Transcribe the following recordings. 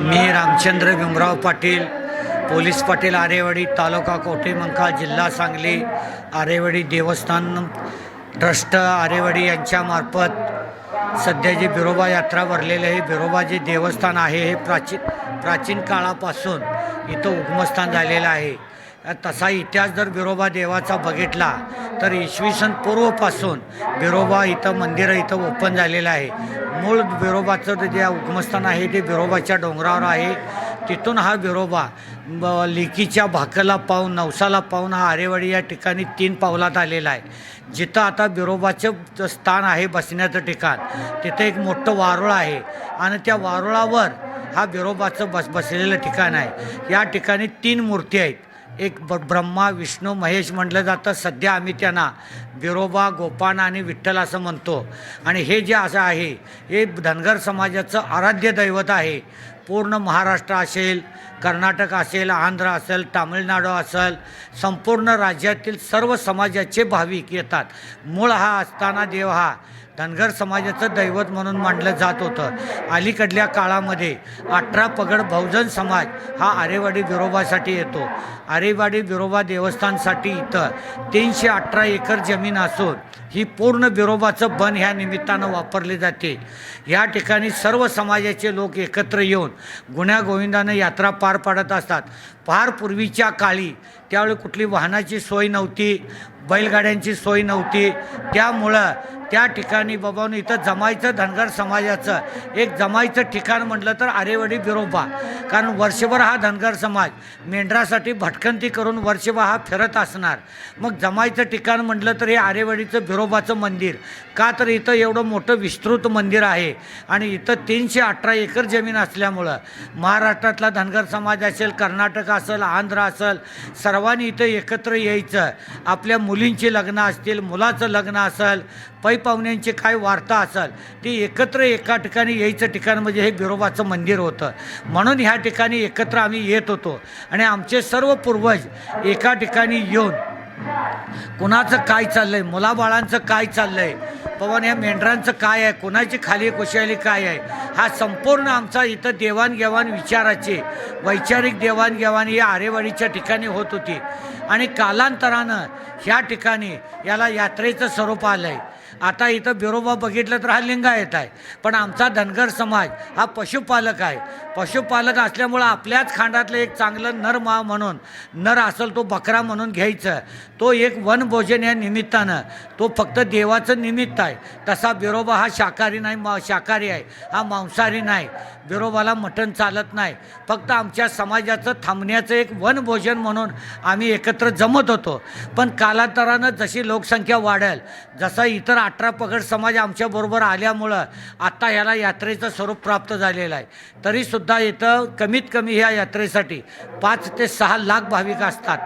मी Ramchandra Bhimrao Patil police Patil Arewadi taluka कोटेमंका जिल्हा सांगली आरेवाडी देवस्थान ट्रस्ट आरेवाडी यांच्यामार्फत सध्या जे बिरोबा यात्रा भरलेले आहे बिरोबा जे देवस्थान आहे हे प्राचीन प्राचीन काळापासून इथं उगमस्थान झालेलं आहे. तसा इतिहास जर बिरोबा देवाचा बघितला तर इसवी सन पूर्वपासून बिरोबा इथं मंदिरं इथं ओपन झालेलं आहे. मूळ बिरोबाचं जे उगमस्थान आहे ते बिरोबाच्या डोंगरावर आहे. तिथून हा बिरोबा ब- लिकीच्या भाकला पाहून नवसाला पाहून हा आरेवाडी या ठिकाणी तीन पावलात आलेला आहे. जिथं आता बिरोबाचं स्थान आहे बसण्याचं ठिकाण. तिथं एक मोठं वारुळ आहे आणि त्या वारुळावर हा बिरोबाचं बस बसलेलं ठिकाण आहे. या ठिकाणी तीन मूर्ती आहेत. एक ब ब्रह्मा विष्णू महेश म्हटलं जातं. सध्या आम्ही त्यांना बिरोबा गोपाना आणि विठ्ठल असं म्हणतो. आणि हे जे असं आहे हे धनगर समाजाचं आराध्य दैवत आहे. पूर्ण महाराष्ट्र असेल कर्नाटक असेल आंध्र असेल तामिळनाडू असेल संपूर्ण राज्यातील सर्व समाजाचे भाविक येतात. मूळ हा असताना देव हा धनगर समाजाचं दैवत म्हणून मांडलं जात होतं. अलीकडल्या काळामध्ये अठरा पगड बहुजन समाज हा आरेवाडी बिरोबासाठी येतो. आरेवाडी बिरोबा देवस्थानसाठी इथं तीनशे अठरा एकर जमीन असून ही पूर्ण बिरोबाचं बन ह्या निमित्तानं वापरली जाते. या ठिकाणी सर्व समाजाचे लोक एकत्र येऊन गुण्यागोविंदानं यात्रा पार पाडत असतात. फार पूर्वीच्या काळी त्यावेळी कुठली वाहनाची सोय नव्हती बैलगाड्यांची सोय नव्हती. त्यामुळं त्या ठिकाणी बाबांनो इथं जमायचं धनगर समाजाचं एक जमायचं ठिकाण म्हटलं तर आरेवाडी बिरोबा कारण वर्षभर हा धनगर समाज मेंढरासाठी भटकंती करून वर्षभर हा फिरत असणार. मग जमायचं ठिकाण म्हटलं तर हे आरेवाडीचं बिरोबाचं मंदिर. का तर इथं एवढं मोठं विस्तृत मंदिर आहे आणि इथं तीनशे अठरा एकर जमीन असल्यामुळं महाराष्ट्रातला धनगर समाज असेल कर्नाटक असेल आंध्र असेल सर्वांनी इथं एकत्र यायचं. आपल्या मुलींची लग्न असतील मुलाचं लग्न असेल पै पाहुण्यांची काय वार्ता असेल ती एकत्र एका ठिकाणी यायचं ठिकाण म्हणजे हे बिरोबाचं मंदिर होतं. म्हणून ह्या ठिकाणी एकत्र आम्ही येत होतो. आणि आमचे सर्व पूर्वज एका ठिकाणी येऊन कुणाचं काय चाललंय? मुलाबाळांचं काय चाललंय? पवन या मेंढरांचं काय आहे? कुणाची खाली कुशाली काय आहे? हा संपूर्ण आमचा इथं देवाणघेवाण विचाराची वैचारिक देवाणघेवाण ही आरेवाडीच्या ठिकाणी होत होती. आणि कालांतरानं ह्या ठिकाणी याला यात्रेचं स्वरूप आलं आहे आता इथं बिरोबा बघितलं तर हा लिंगायत आहे. पण आमचा धनगर समाज हा पशुपालक आहे. पशुपालक असल्यामुळं आपल्याच खांडातलं एक चांगलं नर मा म्हणून नर असेल तो बकरा म्हणून घ्यायचं. तो एक वनभोजन या निमित्तानं तो फक्त देवाचं निमित्त आहे. तसा बिरोबा हा शाकाहारी नाही मा शाकाहारी आहे. हा मांसाहारी नाही. बिरोबाला मटण चालत नाही. फक्त आमच्या समाजाचं थांबण्याचं एक वनभोजन म्हणून आम्ही एकत्र जमत होतो. पण कालांतरानं जशी लोकसंख्या वाढेल जसा इतर अठरा पगड समाज आमच्याबरोबर आल्यामुळं आत्ता ह्याला यात्रेचं स्वरूप प्राप्त झालेलं आहे. तरीसुद्धा इथं कमीत कमी ह्या यात्रेसाठी पाच ते सहा लाख भाविक असतात.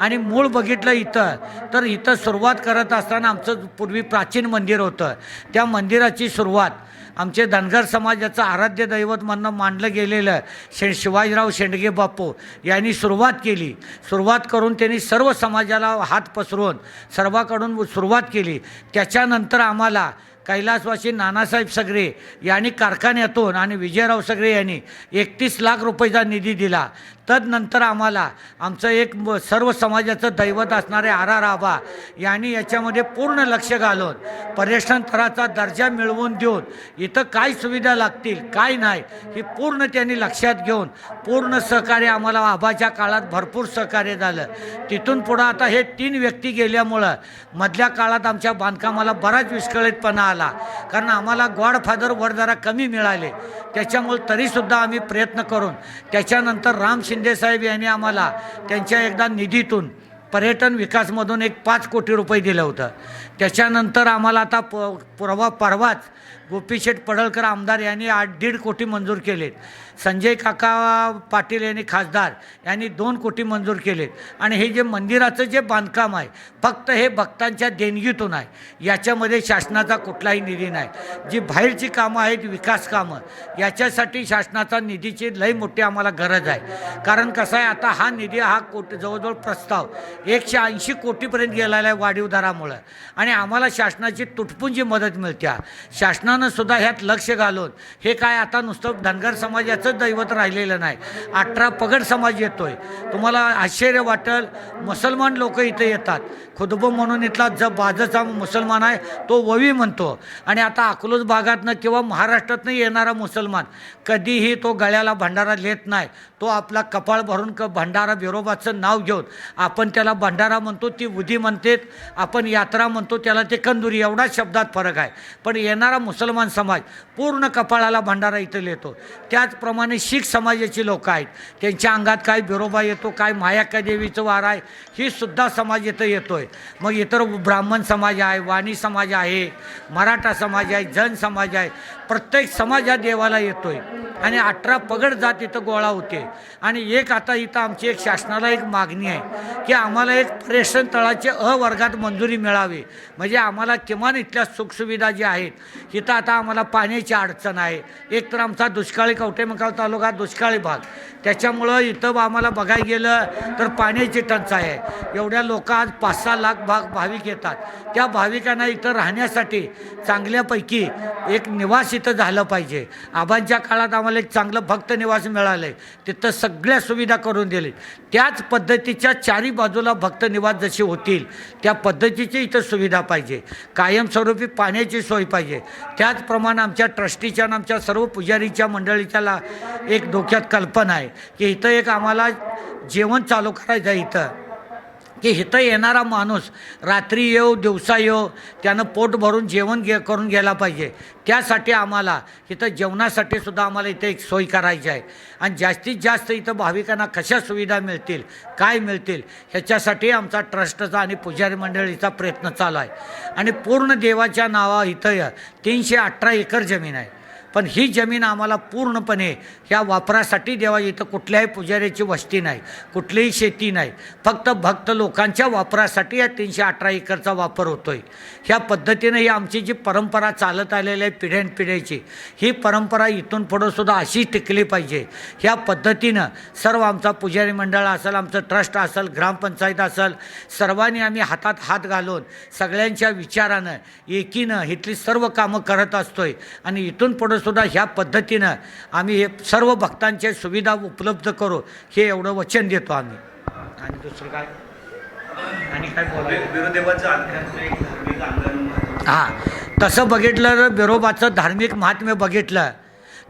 आणि मूळ बघितलं इथं तर इथं सुरुवात करत असताना आमचं पूर्वी प्राचीन मंदिर होतं. त्या मंदिराची सुरुवात आमचे धनगर समाजाचं आराध्य दैवत म्हणणं मानलं गेलेलं शे शिवाजीराव शेंडगे बापू यांनी सुरुवात केली. सुरुवात करून त्यांनी सर्व समाजाला हात पसरून सर्वाकडून सुरुवात केली. त्याच्यानंतर आम्हाला कैलासवासी नानासाहेब सगरे यांनी कारखान्यातून आणि विजयराव सगरे यांनी एकतीस लाख रुपयेचा निधी दिला. तदनंतर आम्हाला आमचं एक सर्व समाजाचं दैवत असणारे आर आर आबा यांनी याच्यामध्ये पूर्ण लक्ष घालून पर्यटन थराचा दर्जा मिळवून देऊन इथं काय सुविधा लागतील काय नाही हे पूर्ण त्यांनी लक्षात घेऊन पूर्ण सहकार्य आम्हाला आबाच्या काळात भरपूर सहकार्य झालं. तिथून पुढं आता हे तीन व्यक्ती गेल्यामुळं मधल्या काळात आमच्या बांधकामाला बराच विस्कळीतपणा आला. कारण आम्हाला गॉडफादर वर जरा कमी मिळाले. त्याच्यामुळे तरीसुद्धा आम्ही प्रयत्न करून त्याच्यानंतर राम शिंदेसाहेब यांनी आम्हाला त्यांच्या एकदा निधीतून पर्यटन विकासमधून एक पाच कोटी रुपये दिलं होतं. त्याच्यानंतर आम्हाला आता प परवा परवाच गोपीशेठ पडळकर आमदार यांनी आठ दीड कोटी मंजूर केलेत. संजय काका पाटील यांनी खासदार यांनी दोन कोटी मंजूर केलेत. आणि हे जे मंदिराचं जे बांधकाम आहे फक्त हे भक्तांच्या देणगीतून आहे. याच्यामध्ये शासनाचा कुठलाही निधी नाही. जी बाहेरची कामं आहेत विकास कामं याच्यासाठी शासनाचा निधीची लई मोठी आम्हाला गरज आहे. कारण कसं आहे आता हा निधी हा कोट जवळजवळ प्रस्ताव एकशे ऐंशी कोटीपर्यंत गेलेला आहे वाढीव दरामुळं. आणि आम्हाला शासनाची तुटपुंजी मदत मिळते. शासना शासनानं सुद्धा ह्यात लक्ष घालून हे काय आता नुसतं धनगर समाजाचं दैवत राहिलेलं नाही. अठरा पगड समाज येतोय. तुम्हाला आश्चर्य वाटेल मुसलमान लोक इथे येतात. खुदबो म्हणून इथला ज बाजचा मुसलमान आहे तो ववी म्हणतो. आणि आता अकलूज भागातनं किंवा महाराष्ट्रातनं येणारा मुसलमान कधीही तो गळ्याला भंडारा लेत नाही. तो आपला कपाळ भरून क भंडारा बिरोबाचं नाव घेऊन आपण त्याला भंडारा म्हणतो ती उदी म्हणतेत. आपण यात्रा म्हणतो त्याला ते कंदुरी एवढाच शब्दात फरक आहे. पण येणारा मुसलमान मुसलमान समाज पूर्ण कपाळाला भंडारा इथं येतो त्याचप्रमाणे शीख समाजाची लोकं आहेत. त्यांच्या अंगात काय बिरोबा येतो काय मायाका देवीचं वार आहे ही सुद्धा समाज इथं येतोय. मग इतर ब्राह्मण समाज आहे वाणी समाज आहे मराठा समाज आहे जन समाज आहे प्रत्येक समाज या देवाला येतोय. आणि अठरा पगड जात इथं गोळा होते. आणि एक आता इथं आमची एक शासनाला एक मागणी आहे की आम्हाला एक पर्यटन तळाचे अवर्गात मंजुरी मिळावी. म्हणजे आम्हाला किमान इथल्या सुखसुविधा ज्या आहेत इथं आता आम्हाला पाण्याची अडचण आहे. एक तर आमचा दुष्काळी कवटेमंकाळ तालुका दुष्काळी भाग. त्याच्यामुळं इथं आम्हाला बघायला गेलं तर पाण्याची टंचाई आहे. एवढ्या लोक आज पाच सहा लाख भाग भाविक येतात. त्या भाविकांना इथं राहण्यासाठी चांगल्यापैकी एक निवास इथं झालं पाहिजे. आबांच्या काळात आम्हाला एक चांगलं भक्त निवास मिळालं आहे तिथं सगळ्या सुविधा करून दिली. त्याच पद्धतीच्या चारी बाजूला भक्त निवास जशी होतील त्या पद्धतीची इथं सुविधा पाहिजे. कायमस्वरूपी पाण्याची सोय पाहिजे. त्याचप्रमाणे आमच्या ट्रस्टीच्या आणि आमच्या सर्व पुजारीच्या मंडळीच्या ला एक डोक्यात कल्पना आहे. की इथं एक आम्हाला जेवण चालू करायचं आहे इथं. की इथं येणारा माणूस रात्री येऊ दिवसा येऊ त्यानं पोट भरून जेवण घे करून गेला पाहिजे. त्यासाठी आम्हाला इथं जेवणासाठी सुद्धा आम्हाला इथं एक सोय करायची आहे. आणि जास्तीत जास्त इथं भाविकांना कशा सुविधा मिळतील काय मिळतील ह्याच्यासाठी आमचा ट्रस्टचा आणि पुजारी मंडळीचा प्रयत्न चालू आहे. आणि पूर्ण देवाच्या नावा इथं तीनशे अठरा एकर जमीन आहे. पण ही जमीन आम्हाला पूर्णपणे ह्या वापरासाठी देवा इथं कुठल्याही पुजाऱ्याची वस्ती नाही कुठलीही शेती नाही. फक्त भक्त लोकांच्या वापरासाठी या तीनशे अठरा एकरचा वापर होतो आहे ह्या पद्धतीनं ही आमची जी परंपरा चालत आलेली आहे पिढ्यानपिढ्याची ही परंपरा इथून पुढं सुद्धा अशी टिकली पाहिजे. ह्या पद्धतीनं सर्व आमचा पुजारी मंडळ असेल आमचं ट्रस्ट असेल ग्रामपंचायत असेल सर्वांनी आम्ही हातात हात घालून सगळ्यांच्या विचारानं एकीनं इथली सर्व कामं करत असतोय. आणि इथून पुढं सुद्धा ह्या पद्धतीनं आम्ही हे सर्व भक्तांच्या सुविधा उपलब्ध करू हे एवढं वचन देतो आम्ही. आणि दुसरं काय? आणि काय अंगण हां तसं बघितलं तर बिरोबाचं धार्मिक महात्म्य बघितलं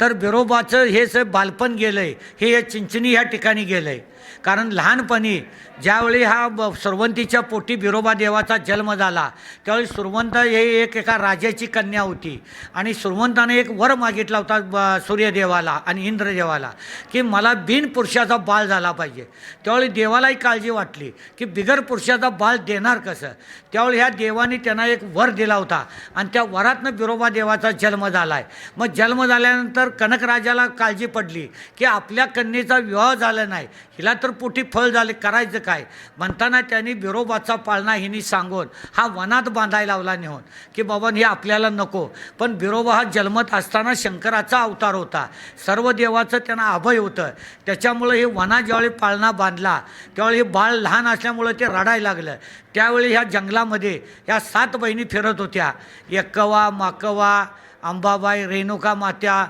तर बिरोबाचं हे बालपण गेलं आहे हे या चिंचणी ह्या ठिकाणी गेलं आहे कारण लहानपणी ज्यावेळी हा ब सुरवंतीच्या पोटी बिरोबा देवाचा जन्म झाला त्यावेळी सुरवंत हे एक एका राजाची कन्या होती. आणि सुरवंताने एक वर मागितला होता ब सूर्यदेवाला आणि इंद्रदेवाला की मला बिन पुरुषाचा बाळ झाला पाहिजे. त्यावेळी देवालाही काळजी वाटली की बिगर पुरुषाचा बाळ देणार कसं? त्यावेळी ह्या देवाने त्यांना एक वर दिला होता आणि त्या वरातनं बिरोबा देवाचा जन्म झाला आहे मग जन्म झाल्यानंतर कनकराजाला काळजी पडली की आपल्या कन्येचा विवाह झाला नाही हिला तर पोटी फळ झाले करायचं काय? म्हणताना त्यांनी बिरोबाचा पाळणा हिनी सांगून हा वनात बांधायला लावला नेऊन की बाबा हे आपल्याला नको. पण बिरोबा हा जन्मत असताना शंकराचा अवतार होता. सर्व देवाचं त्यांना अभय होतं. त्याच्यामुळं हे वना ज्यावेळी पाळणा बांधला त्यावेळी हे बाळ लहान असल्यामुळं ते रडायला लागलं. त्यावेळी ह्या जंगलामध्ये ह्या सात बहिणी फिरत होत्या. यक्कवा माकवा अंबाबाई रेणुका मात्या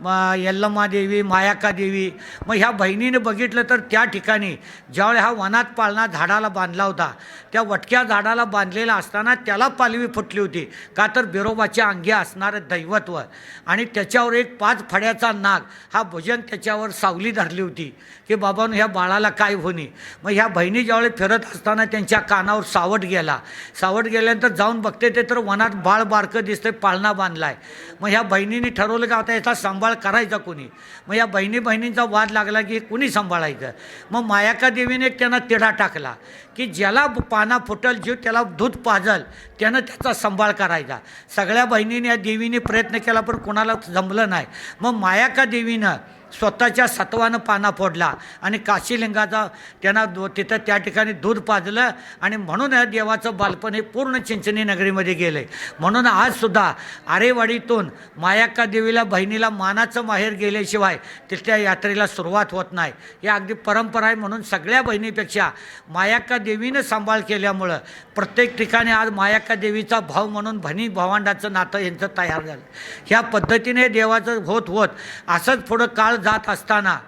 मा यल्लमादेवी मायाकादेवी. मग ह्या बहिणीने बघितलं तर त्या ठिकाणी ज्यावेळी हा वनात पाळणा झाडाला बांधला होता त्या वटक्या झाडाला बांधलेला असताना त्याला पालवी फुटली होती. का तर बिरोबाच्या अंगी असणारं दैवत्व. आणि त्याच्यावर एक पाच फड्याचा नाग हा भुजन त्याच्यावर सावली धरली होती. की बाबांनो ह्या बाळाला काय होणे? मग ह्या बहिणी ज्यावेळी फिरत असताना त्यांच्या कानावर सावट गेला. सावट गेल्यानंतर जाऊन बघते ते तर वनात बाळ बारकं दिसतंय पाळणा बांधलाय. मग ह्या बहिणीने ठरवलं का आता याचा सांभाळ करायचा कोणी? मग या बहिणी बहिणींचा वाद लागला की कुणी सांभाळायचं? मग मायाका देवीने त्यांना तिढा टाकला की ज्याला पाना फुटल जीव त्याला दूध पाजल त्यानं त्याचा सांभाळ करायचा. सगळ्या बहिणीने या देवीने प्रयत्न केला पण कोणाला जमलं नाही. मग मायाका देवीनं स्वतःच्या सत्वानं पाना फोडला. आणि काशीलिंगाचा त्यांना दो तिथं त्या ठिकाणी दूध पाजलं आणि म्हणून या देवाचं बालपण हे पूर्ण चिंचणी नगरीमध्ये गेलं म्हणून आजसुद्धा आरेवाडीतून मायाक्का देवीला बहिणीला मानाचं माहेर गेल्याशिवाय तिथल्या यात्रेला सुरुवात होत नाही. ही अगदी परंपरा आहे म्हणून सगळ्या बहिणीपेक्षा मायाक्का देवीनं सांभाळ केल्यामुळं प्रत्येक ठिकाणी आज मायाक्का देवीचा भाव म्हणून भणी भावंडाचं नातं यांचं तयार झालं. ह्या पद्धतीने देवाचं होत होत असंच पुढं काळ जात असताना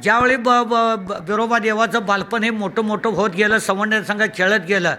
ज्यावेळी ब ब ब- बिरोबा देवाचं बालपण हे मोठं मोठं होत गेलं सवंड संघ खेळत गेलं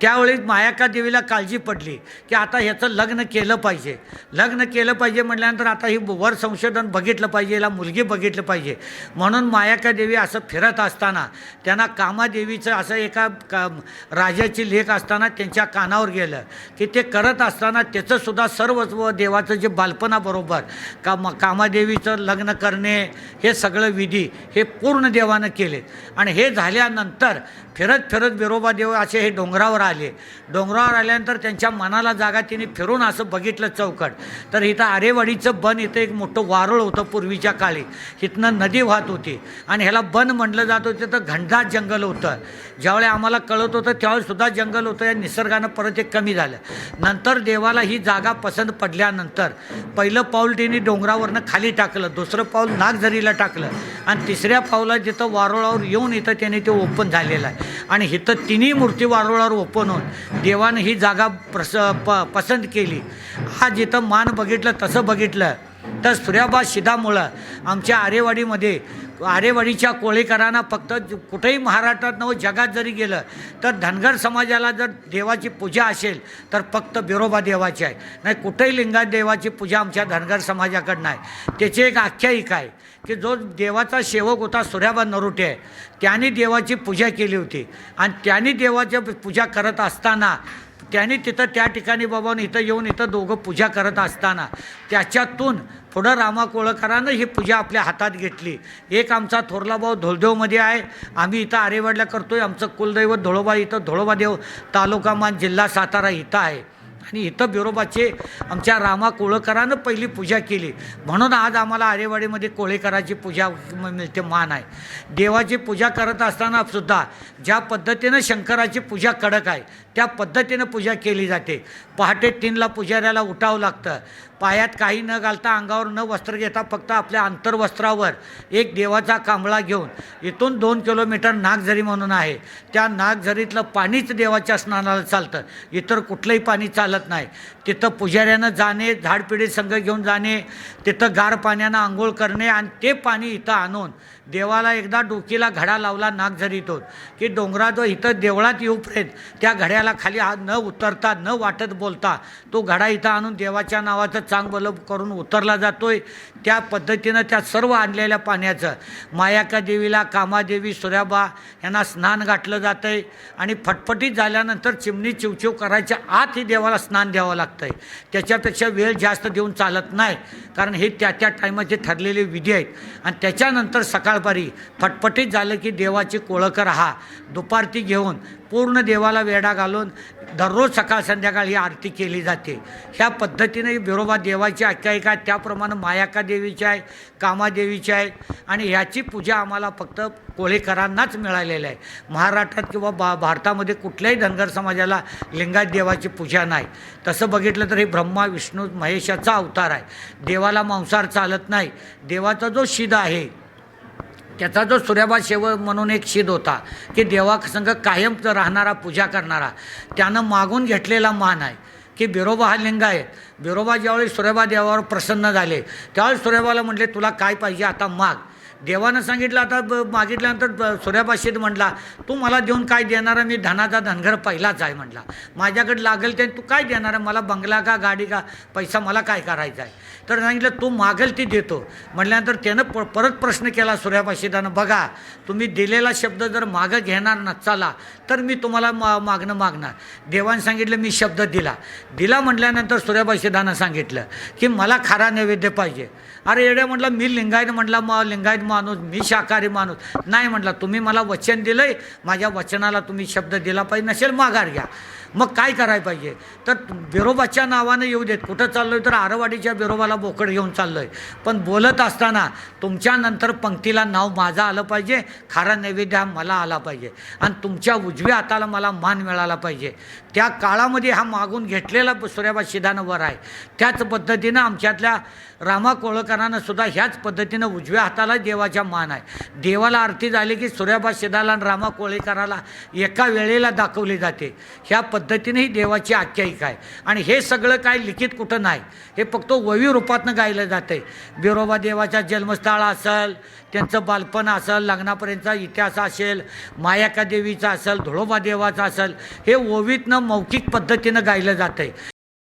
त्यावेळी मायाका देवीला काळजी पडली की आता ह्याचं लग्न केलं पाहिजे. लग्न केलं पाहिजे म्हटल्यानंतर आता ही वर संशोधन बघितलं पाहिजे याला मुलगी बघितलं पाहिजे. म्हणून मायाका देवी असं फिरत असताना त्यांना कामादेवीचं असं एका का राजाची लेख असताना त्यांच्या कानावर गेलं की ते करत असताना त्याचंसुद्धा सर्वस्व देवाचं जे बालपणाबरोबर का कामादेवीचं लग्न करणे हे सगळं विधी हे पूर्ण देवानं केले. आणि हे झाल्यानंतर फिरत फिरत विरोबा देव असे हे डोंगरावर आले. डोंगरावर आल्यानंतर त्यांच्या मनाला जागा तिने फिरून असं बघितलं चौकट. तर इथं आरेवाडीचं बन इथं एक मोठं वारुळ होतं पूर्वीच्या काळी. इथनं नदी वाहत होती. आणि ह्याला बन म्हटलं जात होतं तर घनदाट जंगल होतं. ज्यावेळी आम्हाला कळत होतं त्यावेळीसुद्धा जंगल होतं. या निसर्गानं परत एक कमी झालं. नंतर देवाला ही जागा पसंत पडल्यानंतर पहिलं पाऊल तिने डोंगरावरनं खाली टाकलं. दुसरं पाऊल नागझरीला टाकलं. आणि तिसऱ्या पावला जिथं वारुळावर येऊन इथं त्याने ते ओपन झालेलं आहे. आणि इथं तिन्ही मूर्ती वारुळावर ओपन होऊन देवानं ही जागा प्रस प पसंत केली. हा जिथं मान बघितलं तसं बघितलं तर सूर्याबा शिदामुळं आमच्या आरेवाडीमध्ये आरेवाडीच्या कोळीकरांना फक्त कुठेही महाराष्ट्रात नव हो, जगात जरी गेलं तर धनगर समाजाला जर देवाची पूजा असेल तर फक्त बिरोबा देवाची आहे. नाही कुठेही लिंगात देवाची पूजा आमच्या धनगर समाजाकडनं आहे. त्याची एक आख्यायिका आहे की जो देवाचा सेवक होता सूर्याबा नरोटे त्याने देवाची पूजा केली होती. आणि त्याने देवाची पूजा करत असताना त्यांनी तिथं त्या ठिकाणी बाबांनी इथं येऊन इथं दोघं पूजा करत असताना त्याच्यातून पुढं रामा कोळकरानं ही पूजा आपल्या हातात घेतली. एक आमचा थोरला भाऊ धोलदेवमध्ये आहे. आम्ही इथं आरेवाडला करतो आहे आमचं कुलदैवत धोळोबा इथं धोळोबा देव तालुका मान जिल्हा सातारा इथं आहे. आणि इथं बिरोबाचे आमच्या रामा कोळकरानं पहिली पूजा केली. म्हणून आज आम्हाला आरेवाडीमध्ये कोळेकराची पूजा मिळते मान आहे. देवाची पूजा करत असताना सुद्धा ज्या पद्धतीनं शंकराची पूजा कडक आहे त्या पद्धतीनं पूजा केली जाते. पहाटे तीनला पुजाऱ्याला उठावं लागतं. पायात काही न घालता अंगावर न वस्त्र घेता फक्त आपल्या अंतर्वस्त्रावर एक देवाचा कांबळा घेऊन इथून दोन किलोमीटर नागझरी म्हणून आहे. त्या नागझरीतलं पाणीच देवाच्या स्नानाला चालतं. इतर कुठलंही पाणी चालत नाही. तिथं पुजाऱ्यानं जाणे झाडपिढी संघ घेऊन जाणे तिथं गार पाण्यानं आंघोळ करणे आणि ते पाणी इथं आणून देवाला एकदा डोकीला घडा लावला नागझरीतून की डोंगरात इथं देवळात येऊपर्यंत त्या घड्याला खाली हा न उतरता न वाटत बोलता तो घडा इथं आणून देवाच्या नावाचं चांगलं करून उतरला जातोय. त्या पद्धतीनं त्या सर्व आणलेल्या पाण्याचं मायाका देवीला कामादेवी सूर्याबा यांना स्नान गाठलं जातं आहे आणि फटफटीत झाल्यानंतर चिमणी चिवचिव करायच्या आत ही देवाला स्नान द्यावं लागतं आहे त्याच्यापेक्षा वेळ जास्त देऊन चालत नाही. कारण हे त्या त्या टायमाचे ठरलेले विधी आहेत. आणि त्याच्यानंतर सकाळपारी फटफटीत झालं की देवाची कोळकर हा दुपारती घेऊन पूर्ण देवाला वेढा घालून दररोज सकाळ संध्याकाळ ही आरती केली जाते. ह्या पद्धतीने विरोबा देवाची आख्यायिका आहे. त्याप्रमाणे मायाका देवीची आहे कामादेवीची आहे आणि ह्याची पूजा आम्हाला फक्त कोळेकरांनाच मिळालेली आहे. महाराष्ट्रात किंवा बा भारतामध्ये कुठल्याही धनगर समाजाला लिंगायत देवाची पूजा नाही. तसं बघितलं तर हे ब्रह्मा विष्णू महेशाचा अवतार आहे. देवाला मांसाहार चालत नाही. देवाचा जो शिद आहे त्याचा जो सूर्याबा शेवक म्हणून एक शिद होता की देवासंग कायम राहणारा पूजा करणारा त्यानं मागून घेतलेला मान आहे की बिरोबा हा लिंग आहे. बिरोबा ज्यावेळी सूर्यबा देवावर प्रसन्न झाले त्यावेळी सूर्यबाला म्हटले तुला काय पाहिजे आता माग. देवानं सांगितलं आता ब मागितल्यानंतर सूर्यापाशीत म्हटला तू मला देऊन काय देणार आहे? मी धनाचा धनगर पहिलाच आहे म्हटला माझ्याकडे लागेल ते तू काय देणार आहे? मला बंगला का गाडी का पैसा मला काय करायचा आहे? तर सांगितलं तू मागेल ती देतो. म्हटल्यानंतर त्यानं प परत प्रश्न केला सूर्यबाशीदानं बघा तुम्ही दिलेला शब्द जर मागं घेणार नसाला तर मी तुम्हाला मा मागणं मागणार. देवानं सांगितलं मी शब्द दिला. दिला म्हटल्यानंतर सूर्यापाशीदानं सांगितलं की मला खारा नैवेद्य पाहिजे. अरे येड्या म्हटलं मी लिंगायत म्हटलं मग लिंगायत माणूस मी शाकाहारी माणूस. नाही म्हटलं तुम्ही मला वचन दिलं आहे माझ्या वचनाला तुम्ही शब्द दिला पाहिजे नसेल माघार घ्या. मग काय करायला पाहिजे? तर बिरोबाच्या नावानं येऊ देत. कुठं चाललो आहे तर आरवाडीच्या बिरोबाला बोकड घेऊन चाललो आहे पण बोलत असताना तुमच्यानंतर पंक्तीला नाव माझं आलं पाहिजे. खारा नैवेद्य हा मला आला पाहिजे. आणि तुमच्या उजव्या हाताला मला मान मिळाला पाहिजे. त्या काळामध्ये हा मागून घेतलेला सूर्याबा शिदानवर आहे. त्याच पद्धतीनं आमच्यातल्या रामा कोळकरांना सुद्धा ह्याच पद्धतीनं उजव्या हाताला देवाच्या मान आहे. देवाला आरती झाली की सूर्याबा शिदाला आणि रामा कोळेकराला एका वेळेला दाखवली जाते. ह्या पद्धतीने ही देवाची आख्यायिका आहे. आणि हे सगळं काय लिखित कुठं नाही. हे फक्त ववी रूपातनं गायलं जातं बिरोबा देवाचा जन्मस्थळ असेल त्यांचं बालपण असेल लग्नापर्यंतचा इतिहास असेल मायाका देवीचा असेल धुळोबा देवाचा असेल हे ओवीतनं मौखिक पद्धतीनं गायलं जातं आहे